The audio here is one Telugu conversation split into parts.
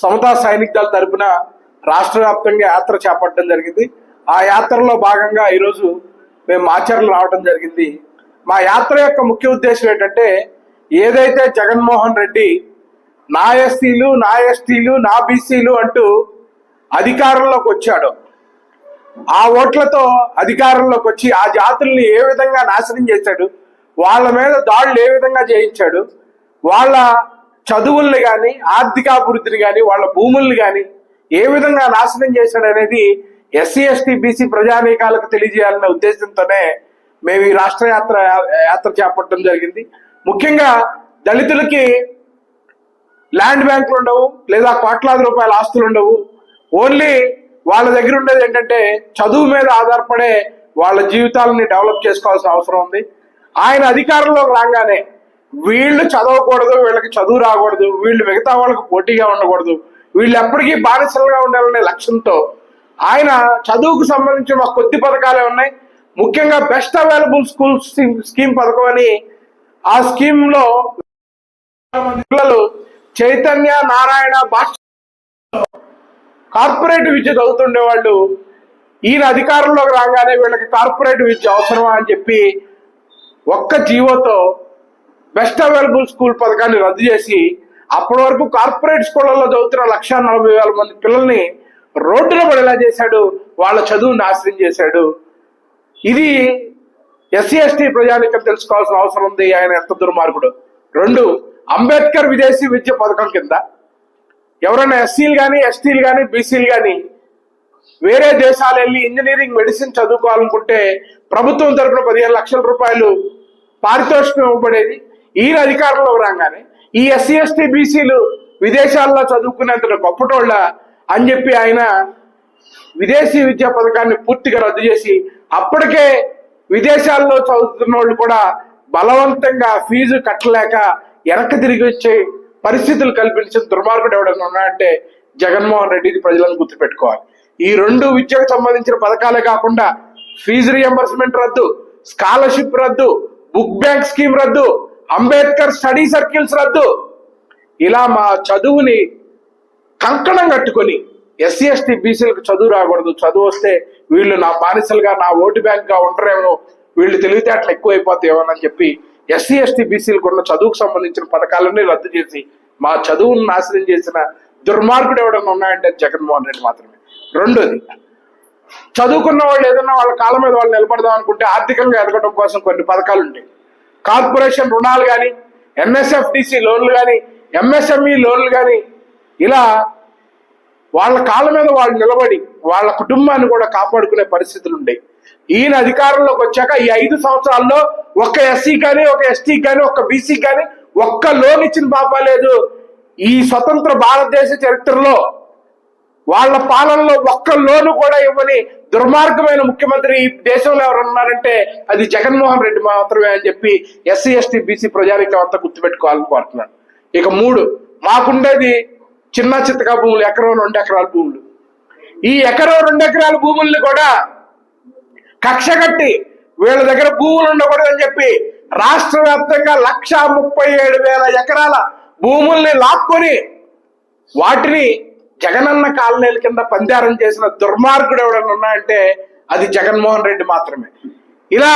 సమతా సైనిక దళ తరపున రాష్ట్ర వ్యాప్తంగా యాత్ర చేపట్టడం జరిగింది. ఆ యాత్రలో భాగంగా ఈరోజు మేము మాచర్లు రావడం జరిగింది. మా యాత్ర యొక్క ముఖ్య ఉద్దేశం ఏంటంటే ఏదైతే జగన్మోహన్ రెడ్డి నా ఎస్టీలు నా ఎస్టీలు నా బీసీలు అంటూ అధికారంలోకి వచ్చాడో ఆ ఓట్లతో అధికారంలోకి వచ్చి ఆ జాతుల్ని ఏ విధంగా నాశనం చేశాడు వాళ్ళ మీద దాడులు ఏ విధంగా చేయించాడు వాళ్ళ చదువుల్ని కానీ ఆర్థికాభివృద్ధిని కానీ వాళ్ళ భూముల్ని కానీ ఏ విధంగా నాశనం చేశాడు అనేది ఎస్సీ ఎస్టీ బీసీ ప్రజానీకాలకు తెలియజేయాలనే ఉద్దేశంతోనే మేము ఈ రాష్ట్ర యాత్ర యాత్ర చేపట్టడం జరిగింది. ముఖ్యంగా దళితులకి ల్యాండ్ బ్యాంకులు ఉండవు లేదా కోట్లాది రూపాయల ఆస్తులు ఉండవు. ఓన్లీ వాళ్ళ దగ్గర ఉండేది ఏంటంటే చదువు మీద ఆధారపడే వాళ్ళ జీవితాలని డెవలప్ చేసుకోవాల్సిన అవసరం ఉంది. ఆయన అధికారంలోకి రాగానే వీళ్ళు చదవకూడదు వీళ్ళకి చదువు రాకూడదు వీళ్ళు మిగతా వాళ్ళకి పోటీగా ఉండకూడదు. వీళ్ళు ఎప్పటికీ బానిసలుగా ఉండాలనే లక్ష్యంతో ఆయన చదువుకు సంబంధించిన కొద్ది పథకాలే ఉన్నాయి. ముఖ్యంగా బెస్ట్ అవైలబుల్ స్కూల్ స్కీమ్ పథకం అని ఆ స్కీమ్లో పిల్లలు చైతన్య నారాయణ భాష కార్పొరేట్ విద్య చదువుతుండే వాళ్ళు. ఈయన అధికారంలోకి రాగానే వీళ్ళకి కార్పొరేట్ విద్య అవసరమా అని చెప్పి ఒక్క జీవోతో బెస్ట్ అవైలబుల్ స్కూల్ పథకాన్ని రద్దు చేసి అప్పటి వరకు కార్పొరేట్ స్కూళ్ళల్లో చదువుతున్న లక్ష నలభై వేల మంది పిల్లల్ని రోడ్డున పడేలా చేశాడు వాళ్ళ చదువుని నాశనం చేశాడు. ఇది ఎస్సీ ఎస్టీ ప్రజానికం తెలుసుకోవాల్సిన అవసరం ఉంది ఆయన ఎంత దుర్మార్గుడు. రెండు అంబేద్కర్ విదేశీ విద్య పథకం కింద ఎవరైనా ఎస్సీలు కానీ ఎస్టీలు కానీ బీసీలు కానీ వేరే దేశాలు వెళ్ళి ఇంజనీరింగ్ మెడిసిన్ చదువుకోవాలనుకుంటే ప్రభుత్వం తరపున పదిహేను లక్షల రూపాయలు పారితోషికం ఇవ్వబడేది. ఈయన అధికారంలో రాగానే ఈ ఎస్సీ ఎస్టీ బీసీలు విదేశాల్లో చదువుకునేంత గొప్పటోళ్ళ అని చెప్పి ఆయన విదేశీ విద్యా పథకాన్ని పూర్తిగా రద్దు చేసి అప్పటికే విదేశాల్లో చదువుతున్న వాళ్ళు కూడా బలవంతంగా ఫీజు కట్టలేక వెనక్కి తిరిగి వచ్చే పరిస్థితులు కల్పించిన దుర్మార్గుడు ఎవడన్నా ఉన్నాడంటే జగన్మోహన్ రెడ్డిది ప్రజలను గుర్తుపెట్టుకోవాలి. ఈ రెండు విద్యకు సంబంధించిన పథకాలే కాకుండా ఫీజు రియంబర్స్మెంట్ రద్దు స్కాలర్షిప్ రద్దు బుక్ బ్యాంక్ స్కీమ్ రద్దు అంబేద్కర్ స్టడీ సర్కిల్స్ రద్దు. ఇలా మా చదువుని కంకణం కట్టుకొని ఎస్సీ ఎస్టీ బీసీలకు చదువు రాకూడదు. చదువు వస్తే వీళ్ళు నా బానిసలుగా నా ఓటు బ్యాంక్గా ఉండరేమో వీళ్ళు తెలివితేటలు ఎక్కువైపోతాయేమోనని చెప్పి ఎస్సీ ఎస్టీ బీసీలకు ఉన్న చదువుకు సంబంధించిన పథకాలన్నీ రద్దు చేసి మా చదువును నాశనం చేసిన దుర్మార్గుడు ఎవడన్నా ఉన్నాయంటే జగన్మోహన్ రెడ్డి మాత్రమే. రెండోది చదువుకున్న వాళ్ళు ఏదైనా వాళ్ళ కాలం మీద వాళ్ళు నిలబడదాం అనుకుంటే ఆర్థికంగా ఎదగడం కోసం కొన్ని పథకాలు ఉంటాయి. కార్పొరేషన్ రుణాలు కానీ ఎంఎస్ఎఫ్డిసి లోన్లు కానీ ఎంఎస్ఎంఈ లోన్లు కానీ ఇలా వాళ్ళ కాళ్ళ మీద వాళ్ళు నిలబడి వాళ్ళ కుటుంబాన్ని కూడా కాపాడుకునే పరిస్థితులు ఉండేవి. ఈయన అధికారంలోకి వచ్చాక ఈ ఐదు సంవత్సరాల్లో ఒక్క ఎస్సీ కానీ ఒక ఎస్టీ కానీ ఒక బీసీ కానీ ఒక్క లోన్ ఇచ్చిన పాప లేదు. ఈ స్వతంత్ర భారతదేశ చరిత్రలో వాళ్ళ పాలనలో ఒక్క లోను కూడా ఇవ్వని దుర్మార్గమైన ముఖ్యమంత్రి ఈ దేశంలో ఎవరు ఉన్నారంటే అది జగన్మోహన్ రెడ్డి మాత్రమే అని చెప్పి ఎస్సీ ఎస్టీ బీసీ ప్రజానికం అంతా గుర్తుపెట్టుకోవాలని కోరుతున్నాను. ఇక మూడు మాకుండేది చిన్న చిత్తగా భూములు ఎకరం రెండు ఎకరాల భూములు. ఈ ఎకరం రెండు ఎకరాల భూముల్ని కూడా కక్ష కట్టి వీళ్ళ దగ్గర భూములు ఉండకూడదని చెప్పి రాష్ట్ర వ్యాప్తంగా లక్ష ముప్పై ఏడు వేల ఎకరాల భూముల్ని లాక్కొని వాటిని జగనన్న కాలనీల కింద పందారం చేసిన దుర్మార్గుడు ఎవడన్నా ఉన్నాయంటే అది జగన్మోహన్ రెడ్డి మాత్రమే. ఇలా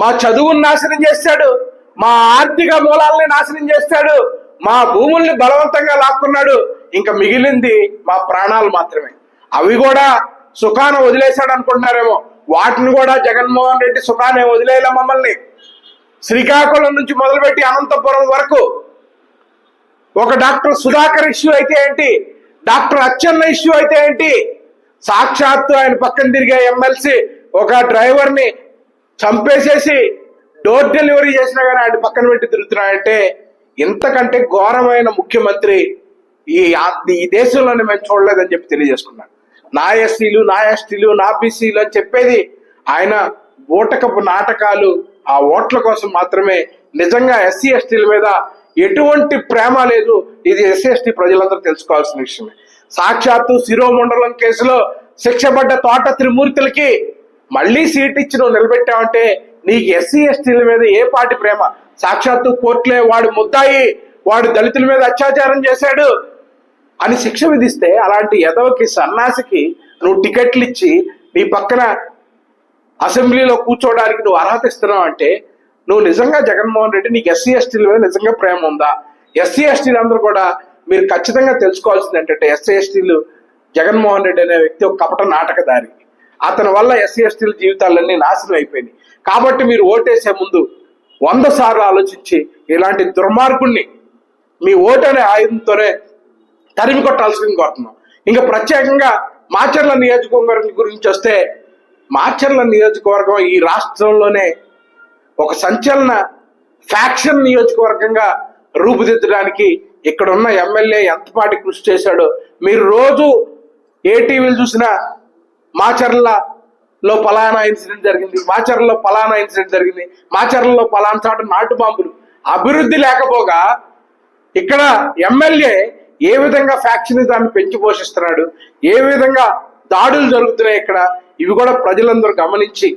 మా చదువుని నాశనం చేశాడు మా ఆర్థిక మూలాల్ని నాశనం చేస్తాడు మా భూముల్ని బలవంతంగా లాక్కున్నాడు ఇంకా మిగిలింది మా ప్రాణాలు మాత్రమే. అవి కూడా సుఖాన వదిలేశాడు అనుకుంటున్నారేమో. వాటిని కూడా జగన్మోహన్ రెడ్డి సుఖానే వదిలేయలే మమ్మల్ని. శ్రీకాకుళం నుంచి మొదలుపెట్టి అనంతపురం వరకు ఒక డాక్టర్ సుధాకర్ ఇష్యూ అయితే ఏంటి? డాక్టర్ అచ్చెన్న ఇష్యూ అయితే ఏంటి? సాక్షాత్తు ఆయన పక్కన తిరిగే ఎమ్మెల్సీ ఒక డ్రైవర్ని చంపేసేసి డోర్ డెలివరీ చేసినా కానీ ఆయన పక్కన పెట్టి తిరుగుతున్నాడంటే ఇంతకంటే ఘోరమైన ముఖ్యమంత్రి ఈ ఈ దేశంలోనే మేము చూడలేదని చెప్పి తెలియజేసుకున్నాను నా ఎస్సీలు నా ఎస్టీలు నా బీసీలు అని చెప్పేది ఆయన ఓటకపు నాటకాలు ఆ ఓట్ల కోసం మాత్రమే. నిజంగా ఎస్సీ ఎస్టీల మీద ఎటువంటి ప్రేమ లేదు. ఇది ఎస్సీఎస్టీ ప్రజలందరూ తెలుసుకోవాల్సిన విషయమే. సాక్షాత్తు శిరోమండలం కేసులో శిక్షపడ్డ తోట త్రిమూర్తులకి మళ్ళీ సీట్ ఇచ్చి నువ్వు నిలబెట్టావంటే నీకు ఎస్సీ ఎస్టీల మీద ఏ పాటి ప్రేమ? సాక్షాత్తు కోర్టులే వాడు ముద్దాయి వాడు దళితుల మీద అత్యాచారం చేశాడు అని శిక్ష విధిస్తే అలాంటి ఎదవకి సన్నాసికి నువ్వు టికెట్లు ఇచ్చి నీ పక్కన అసెంబ్లీలో కూర్చోవడానికి నువ్వు అర్హత ఇస్తున్నావు అంటే నువ్వు నిజంగా జగన్మోహన్ రెడ్డి నీకు ఎస్సీ ఎస్టీల మీద నిజంగా ప్రేమ ఉందా? ఎస్సీ ఎస్టీలు అందరూ కూడా మీరు ఖచ్చితంగా తెలుసుకోవాల్సింది ఏంటంటే ఎస్సీ ఎస్టీలు జగన్మోహన్ రెడ్డి అనే వ్యక్తి ఒక కపట నాటకదారి అతని వల్ల ఎస్సీ ఎస్టీల జీవితాలన్నీ నాశనం అయిపోయినాయి. కాబట్టి మీరు ఓటేసే ముందు వంద సార్లు ఆలోచించి ఇలాంటి దుర్మార్గుణ్ణి మీ ఓటు అనే ఆయుధంతోనే తరిమి కొట్టాల్సింది కోరుతున్నాం. ఇంకా ప్రత్యేకంగా మాచర్ల నియోజకవర్గం గురించి వస్తే మాచర్ల నియోజకవర్గం ఈ రాష్ట్రంలోనే ఒక సంచలన ఫ్యాక్షన్ నియోజకవర్గంగా రూపుదిద్దడానికి ఇక్కడ ఉన్న ఎమ్మెల్యే ఎంతపాటి కృషి చేశాడో మీరు రోజు ఏ టీవీలు చూసినా మాచర్లలో పలానా ఇన్సిడెంట్ జరిగింది మాచర్లలో పలానా ఇన్సిడెంట్ జరిగింది మాచర్లలో పలానా చాట నాటు బాంబులు. అభివృద్ధి లేకపోగా ఇక్కడ ఎమ్మెల్యే ఏ విధంగా ఫ్యాక్షనిజాన్ని పెంచి పోషిస్తున్నాడు ఏ విధంగా దాడులు జరుగుతున్నాయి ఇక్కడ ఇవి కూడా ప్రజలందరూ గమనించి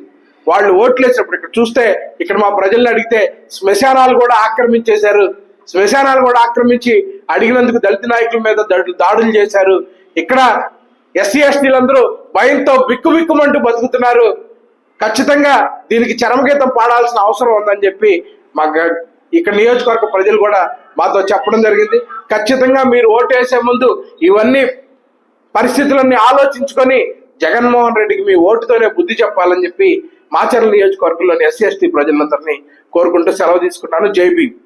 వాళ్ళు ఓట్లేసినప్పుడు ఇక్కడ చూస్తే ఇక్కడ మా ప్రజల్ని అడిగితే శ్మశానాలు కూడా ఆక్రమించేశారు. శ్మశానాలు కూడా ఆక్రమించి అడిగినందుకు దళిత నాయకుల మీద దాడులు చేశారు. ఇక్కడ ఎస్సీ ఎస్టీలందరూ భయంతో బిక్కుబిక్కుమంటూ బతుకుతున్నారు. ఖచ్చితంగా దీనికి చరమగీతం పాడాల్సిన అవసరం ఉందని చెప్పి మా ఇక్కడ నియోజకవర్గ ప్రజలు కూడా మాతో చెప్పడం జరిగింది. ఖచ్చితంగా మీరు ఓటేసే ముందు ఇవన్నీ పరిస్థితులన్నీ ఆలోచించుకొని జగన్మోహన్ రెడ్డికి మీ ఓటుతోనే బుద్ధి చెప్పాలని చెప్పి మాచర్ల నియోజకవర్గంలోని ఎస్సీ ఎస్టీ ప్రజలందరినీ కోరుకుంటూ సెలవు తీసుకుంటాను. జై భీమ్.